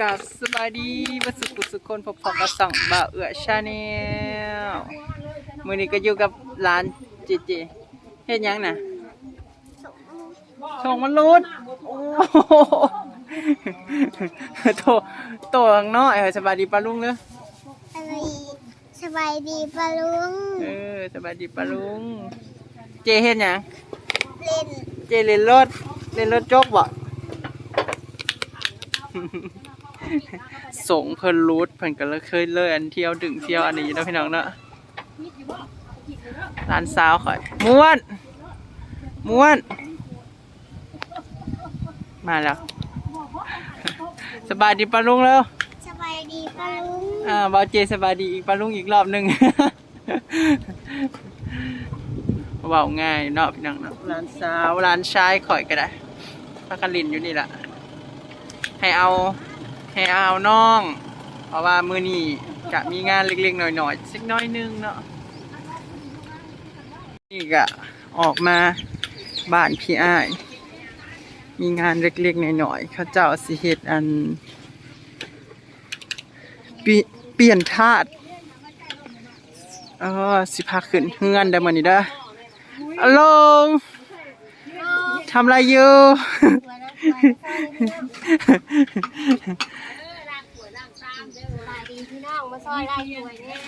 กับสบายดีบัสุกุสุคนพบพกับส่องบ่าวเอือชาแนลมือนี้ก็อยู่กับร้านเจเจเฮ็ดหยังน่ะส่งมันรุดโอ้โหโตโตข้างนอกเออสบายดีปะลุงเด้อสบายดีสบายดีปะลุง เออสบายดีปะลุง เจเฮ็ดหยังเล่น เจเล่นรถเล่นรถจกบ่ ส่งเพิ่นรูดเพิ่นก็เลยเคยเลยอันเที่ยวดึงเที่ยวอันนี้เนาะพี่น้องเนาะร้านสาวข่อยม้วนม้วน มาแล้ว สบายดีปะลุงแล้วสบายดีปะลุงอ่าบาวเจสบายดีอีกปะลุงอีกรอบหนึ่งเบาง่ายเนาะพี่น้องเนาะร้านสาวร้านชายข่อยก็ได้พักกันลินอยู่นี่แหละให้เอา ให้เอาน้อง เพราะว่ามือนี้กะมีงานเล็กๆหน่อยๆสักน้อยนึงเนาะนี่กะออกมาบ้านพี่อ้ายมีงานเล็กๆหน่อยๆเขาเจ้าสิเฮ็ดอันเปลี่ยเปลี่ยนธาตุเออสิพาขึ้นเฮือนได้มื้อนี้เด้ออะลงทำอะไรอยู่ สบายดีพี่น้องมาซอยล่ป่วยเนี่ย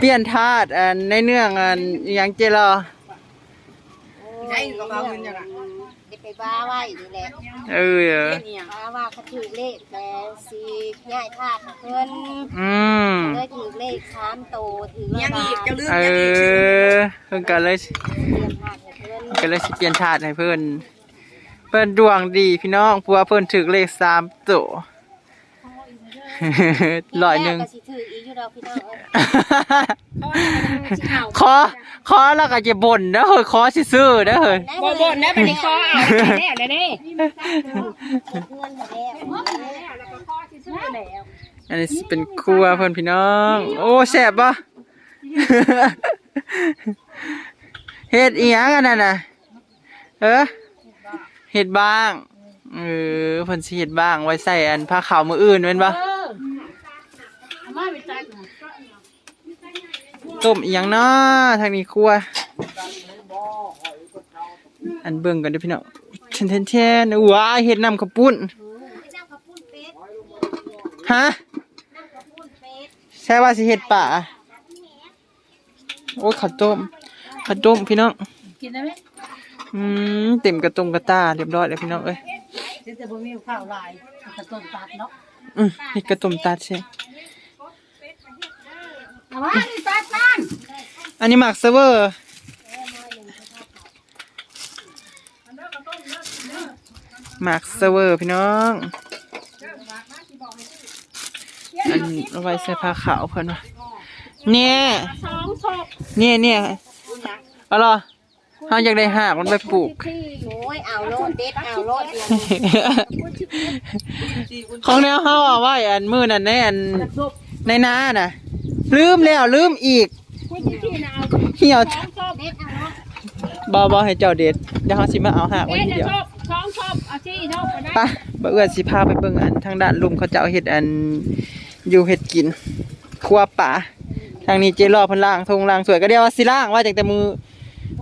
เปลี่ยนธาตุอันในเนื่องอันอิหยังเจรอ ใช่ก็เอาเงินยัง เด็กไปบ้าไว้นี่แหละเออ บ้าว่าเขาถือเลขแต่สีง่ายธาดเพิ่นอืม เลยถือเลขสามโตถือยังอีกจะลืมเออเพิ่นก็เลยเรียนธาดเพิ่นก็เลยสิเปลี่ยนชาติให้เพิ่นเพิ่นดวงดีพี่น้องเพราะว่าเพิ่นถึกเลขสามตัว ร้อยหนึ่งก็สิถืออีกอยู่ดอกพี่น้องเอ้ยขอขอแล้วก็จะบ่นเด้อเฮ้ยขอซื่อๆเด้อเฮ้ย บ่บ่นนะเป็นคอเอาไปแล้วเด้เพื่อนมาแล้วอันนี้สิเป็นครัวเพิ่นพี่น้อง โอ้แซ่บบ่เฮ็ดอีหยังอันนั้นน่ะเออเฮ็ดบ้างเออเพิ่นสิเฮ็ดบ้างไว้ใส่อันผ้าขาวมื้ออื่นแม่นบ่ ต้มอีหยังเนาะทางนี้ครัว อันเบิ่งกันเด้อพี่น้องเทนๆๆว้ายเฮ็ดน้ำข้าวปุ้นน้ำข้าวปุ้นเป็ดฮะน้ำข้าวปุ้นเป็ดใช่ว่าสิเฮ็ดป่าโอ้ยข้าวต้มข้าวต้มพี่น้องกินได้ไหมอืมเต็มกระตุงกระตาเรียบร้อยเลยพี่น้องเอ้ยจะบ่มีข้าวลายกระต้นตัดเนาะอืมเฮ็ดกระตุมตัดใช่ เอาว่านี่ตัดนั่นอันนี้หมักเซเวอร์หมักเซเวอร์พี่น้องอันเอาไว้ใส่ผ้าขาวเพิ่นว่าเนี่ยสองศพเนี่ยเนี่ยเอาล่ะเฮาอยากได้หากมันไปปลูก โอ้ยเอาโลดเด็ดเอาโลดเดียวของแนวเฮาเอาไว้อันมือนั่นในอันในนาน่ะ ลืมแล้วลืมอีกผู้ที่ที่น่ะเอาเหี่ยวสองศพเด็ดเอาโลดบ่บ่ให้เจ้าเด็ดเดี๋ยวเฮาสิมาเอาหากไว้เอ๊ะทีจะเดียวศพสองศพเอาที่ศพก็ได้ไปบ่เอื้อสิพาไปเบิ่งอันทางด้านลุมเขาเจ้าเฮ็ดอันอยู่เฮ็ดกินครัวป่าทางนี้เจรอเพิ่นล้างทงล้างสวยก็เดียวว่าสิล้างว่าจังแต่มือ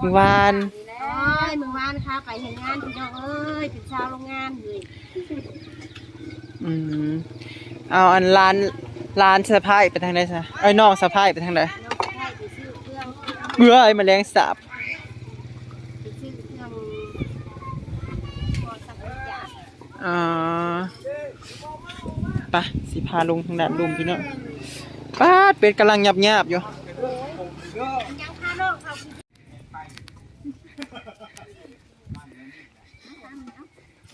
มือวาน โอ้ยมึงวานค่ะไปเห็นงานพี่น้องเอ้ยเป็นชาวโรงงานเลยอืมเอาอันร้าน ร้านสะพายไปทางใดซะไอ้น้องสะพายไปทางใดน้องให้ไปซื้อเครื่องเบื่อไอ้แมลงสาบไปซื้อเครื่องสับอ่าไปสีพาลงทางด้านลุมพี่เนาะป้าเป็ดกำลังหยับหยาบอยู่พาน้องเขา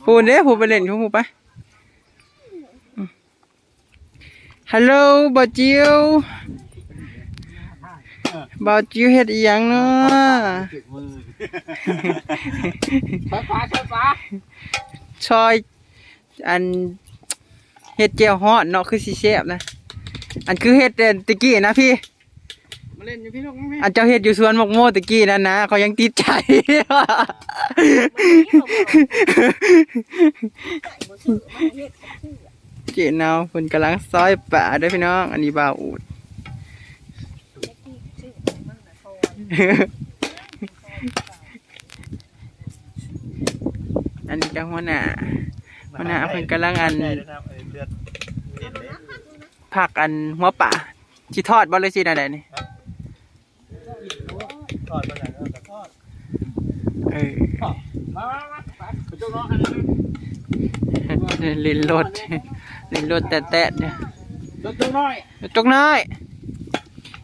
พูดเด้พูไปเล่นของพูไปอืม ฮัลโหลบอจิวบอจิวเฮ็ดอีหยังเนาะไฟฟ้าไฟฟ้าชอยอันเฮ็ดเจียวฮอดเนาะคือสิแซ่บนะ อันคือเฮ็ดแต่ตะกี้นะพี่มาเล่นอยู่พี่น้องอันเจ้าเฮ็ดอยู่สวนหมกโมตะกี้นั่นนะเขายังติดใจ เจนาวเพิ่นกำลังซอยป่าเด้วยพี่น้อง อันนี้บ่าวอูดอันนี้ก็หัวหน้าหัวหน้าเพิ่นกำลังอันได้เลยครับเออเลือดเห็นเลยผักอันหัวป่าสิทอดบ่เลยสินั่นแหละนี่ทอดมาจากนั้นก็ทอดเออมามามาไปไปจุกน้องอันนั้นลินรถ ลินรถแตะๆเนี่ยจุกจุกน้อยจกน้อย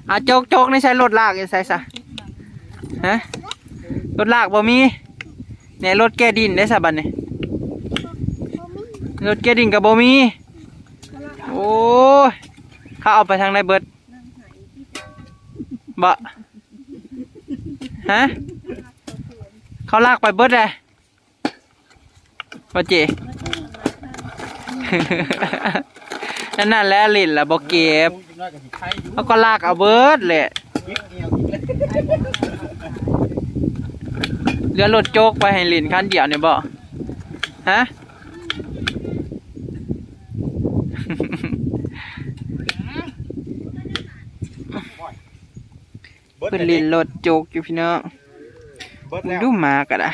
อะจกจกนี่ใช้รถลากยังใส่ซะฮะรถลากบ่มีเนี่ยรถแก้ดินได้ซะบัดนี่รถแก้ดินกับบ่มีโอ้ยเขาเอาไปทางไหนเบิดบ่ฮะเขาลากไปเบิดเลยบ่เจ นั่นนั่นแหละลิ้นละบ่เก็บจุกน้อยกับสิไข่อยู่เขาก็ลากเอาเบิดแหละนิดเดียวกินเลยเรือรถโจกไปให้ลิ้นคันเดียวเนี่ยบ่ฮะเบิดเป็นเลยลิ้นรถโจกอยู่พี่น้องเบิดมึงแล้วดูหมาก็ได้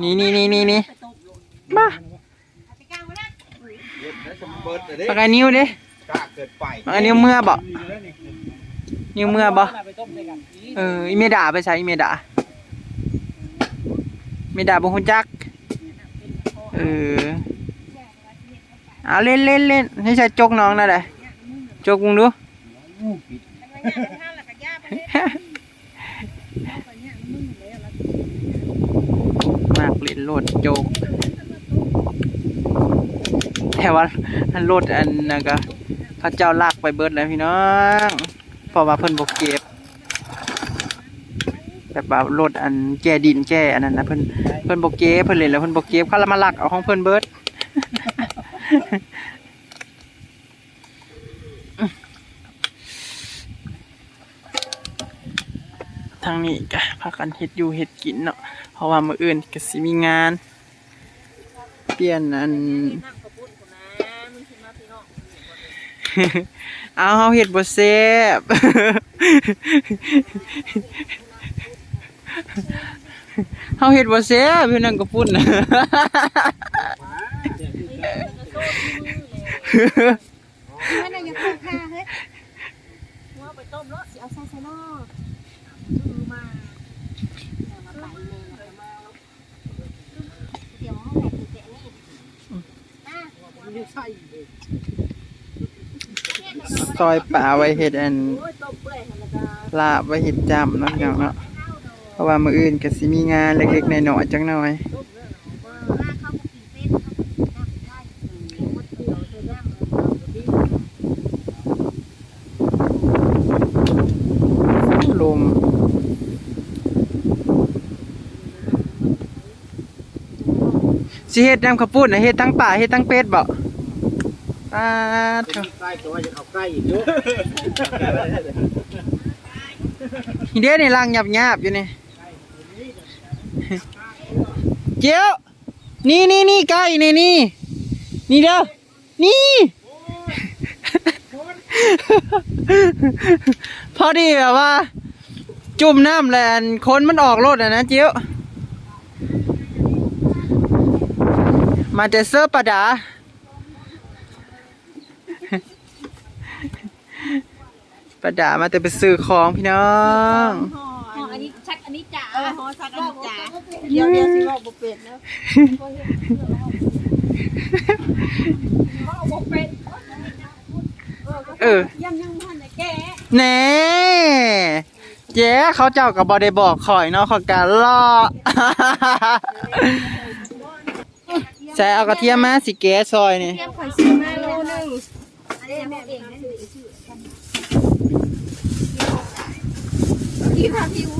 นี่นี่นี่นี่นี่บ้าเบิดเลยเด้ ปากกานิ้วเด้กล้าเกิดไปปากกานิ้วเมื่อบ่นิ้วเมื่อบ่ไปต้มด้วยกันเอออีเมดาไปใช้อีเมดาเมดาบ่ฮู้จักเออเอาเล่นเล่นเล่นให้ใช้จกน้องนั่นแหละจกมึงดูมากเล่นรถโจก แต่ว่าอันรถอันนั้นก็พระเจ้าลากไปเบิดแล้วพี่น้องเพราะว่าเพิ่นบ่เก็บแบบว่ารถอันแก่ดินแก่อันนั้นนะเพิ่นเพิ่นบ่เก็บเพิ่นเล่นแล้วเพิ่นบ่เก็บเขาละมาลักเอาของเพิ่นเบิดทางนี้ก็พากันเฮ็ดอยู่เฮ็ดกินเนาะเพราะว่ามื้ออื่นก็สิมีงาน เปลี่ยนอัน เอาเฮาเฮ็ดบ่แซ่บเฮาเฮ็ดบ่แซ่บเพิ่นนั่นก็ปุ่นน่ะมันน่ะอย่าเข้าข้าเฮ้ยว่าไปต้มเนาะสิเอาใส่ใส่นอกมาเอามาไปแม่นะมาเดี๋ยวห้องไหนคือแกะนี่อะมันอยู่ใส่ ซอยป่าไว้เฮ็ดอันลาบไว้เฮ็ดจำเนาะพี่น้องเนาะเพราะว่ามืออื่นก็สิมีงานเล็กๆใน้อยจักหน่อยว่าเข้าไปกินเป็ดเข้าไปกินมเดียวเธอน้ำลมสิเฮ็ดน้ำข้าวปุ้นนะเฮ็ดทั้งป่าเฮ็ดทั้งเป็ดบ่ อ่าเถอะใกล้ตัวจะเอาใกล้อีกเยอะนี่เด้นี่ลังหยับๆอยู่นี่เจียวนี่นี่นี่ไก่นี่นี่นี่เด้อนี่พอดีแบบว่า จุ่มน้ำแลนคนมันออกรถอะนะเจียวมาจะเซอร์ปะดา ปะดามาแต่ไปซื้อของพี่น้องห่ออันนี้ชักอันนี้จ๋าห่อชักอันนี้จ๋าเดี๋ยวเดี๋ยวสิบอกบ่เป็ดนะห่อบ่เป็นเออยังยังพันในแกะแหน่เจ๊เขาเจ้ากับบอได้บอกข่อยเนาะเขอการล่อใส่เอากระเทียมมาสิแกะซอยนี่เตรียมข่อยซื้อมาโลนึ งอันนี้แม่เองนั่นสิชื่อที่พาพิว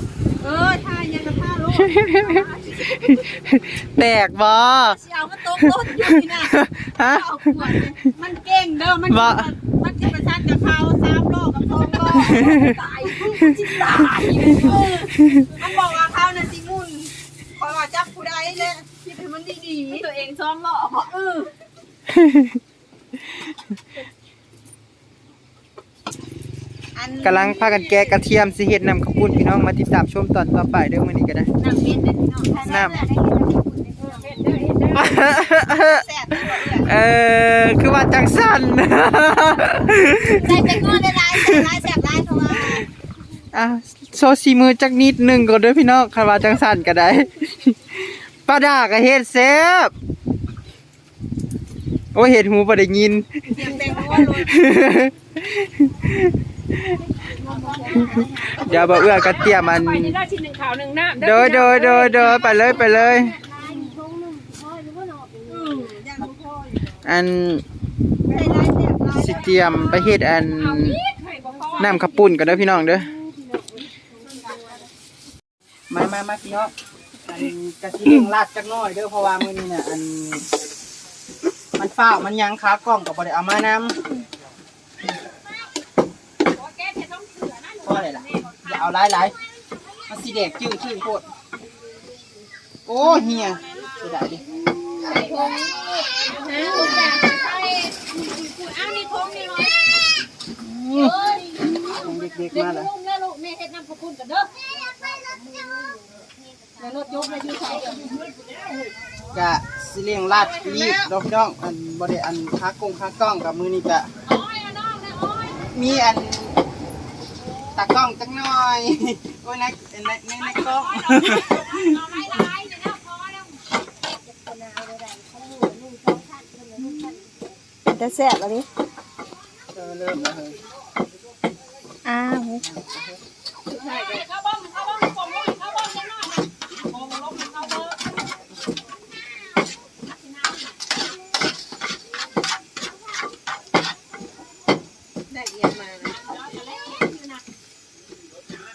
เออทายังกับผ้าโลดแตกบ่สิเอามาตกรถอยู่นี่นะฮะเอาขวดเนี่ยมันเก่งเด้อมันบ่มันจะประชันกับเขาสามโลกับสองโลตายจิตตายมันบอกว่าเขาน่ะสิงุ่นคอยว่าจับผู้ใดเลยคิดให้มันดีๆตัวเองซ้อมหล่อบอกเอออัน กำลังพากันแกะกระเทียมสิเฮ็ดนำข้าวปุ้นพี่น้องมาติดตามชมตอนต่อไปเด้อมื้อนี้ก็ได้ น้ำเม็ดเด็ดพี่น้องน้ำแซ่บเลยเออคือว่าจังสั่นใส่เป็นก้อนได้หลายแซ่บหลายแซ่บหลายเพราะว่าอะโซซีมือจักนิดหนึงก็เด้อพี่น้องคันว่าจังสั่นก็ได้ ป้าดาก็เฮ็ดแซ่บโอ้ยเฮ็ดหูบ่ได้ยิน เสียงแตงโมโรย เดี๋ยวบ่เอื้อก็เตรียมอันไปนี่ได้ชิ้นหนึ่งขาวหนึ่งน้ำโดยโดยโดยโดยไปเลยไปเลยย่างบ่พออยู่อันใส่หลายแซ่บหลายสิเตรียมไปเฮ็ดอันน้ำข้าวปุ้นกันเด้อพี่น้องเด้อ มามามาพี่น้องอันกะทิเร่งราดจักหน่อยเด้อเพราะว่ามื้อนี้เนี่ยอัน มันฝ้าวมันยังขากล้องก็บ่ได้เอามานำ พอได้ล่ะอย่าเอาหลายๆมันสิแดกจืดชื่นโคตรโอ้เฮียเสียดายดิอ้าวนี่ทงนี่เนาะอืมของเด็กๆมาแล้วลุงแล้วลูกแม่เฮ็ดน้ำข้าวปุ้นกันเด้อแล้วรถยกเลยอยู่ใส่กะสิเลี้ยงลาดรีบดอกพี่น้องอันบ่ได้อันค้ากงค้ากล้องกับมือนี่กะมีอัน ตากล้องจักหน่อยโอ้ยในในในในกล้องแต่แซ่บอันนี้เออเริ่มแล้วเฮ้ยอ้าว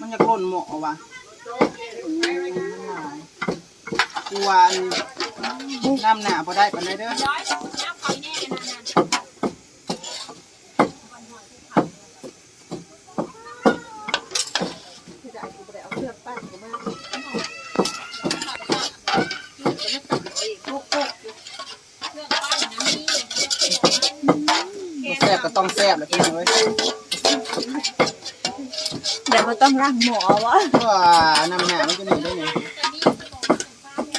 มันจะกล่นหมอ วะกลัวนน้ำหนาพอได้ปานใดเด้อบ่แซ่บก็ต้องแซ่บแหละพี่น้องเอ้ย เดี๋ยวมัน ต้องร่างหมอวะเพราะว่าน้ำหนามันจะหนีได้ไง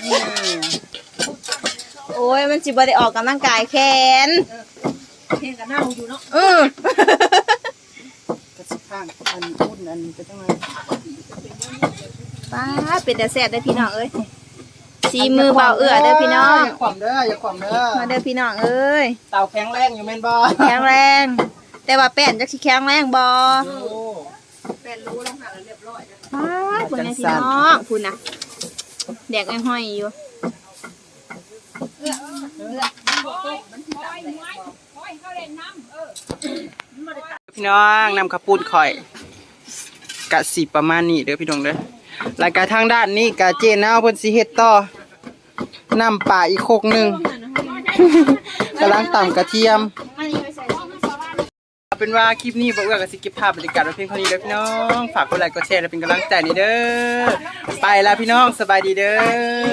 นี่โอ้ยมันสิบ่ได้ออกกำลังกายแขนเห็นกันเน่าอยู่เนาะเออกระสิข้างอันอุ่นอันเป็นจังไงป้าดเป็นแต่แซ่บได้อพี่น้องเอ้ยสีมือเบาเอื้อเด้อพี่น้องอย่าขวามเด้ออย่าขวามเด้อมาเด้อพี่น้องเอ้ยเต่าแข็งแรงอยู่แม่นบ่แข็งแรง แต่ว่าแป้นจักสิแข็งแรงบ่โอ้ป้าดเบิ่งแน่พี่น้องพูดนะแดกไอ้ห้อยอยู่พี่น้องนำข้าวปุ้นข่อยกะสิประมาณนี้เด้อพี่น้องเด้อรายการทางด้านนี้กะเจนาวเพิ่นสิเฮ็ดต่อนำป่าอีกโคกหนึงกำลังตำกระเทียม เอาเป็นว่าคลิปนี้บ่เอื้อกับสิเก็บภาพบรรยากาศไว้เพียงเท่านี้เด้อพี่น้อง ฝากกดไลค์กดแชร์และเป็นกำลังใจนี่เด้อ ไปแล้วพี่น้องสบายดีเด้อ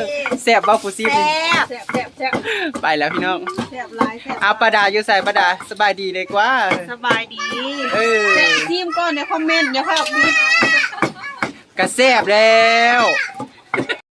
แซ่บบ่ฟูซิบแซ่บแซ่บแซ่บแซ่บไปแล้วพี่น้องแซ่บหลายแซ่บเอาปลาดาอยู่ใส่ปลาดาสบายดีเลยกว่า สบายดีเออทีมก่อนในคอมเมนต์อย่าค่อยออกคลิปกระแซ่บแล้ว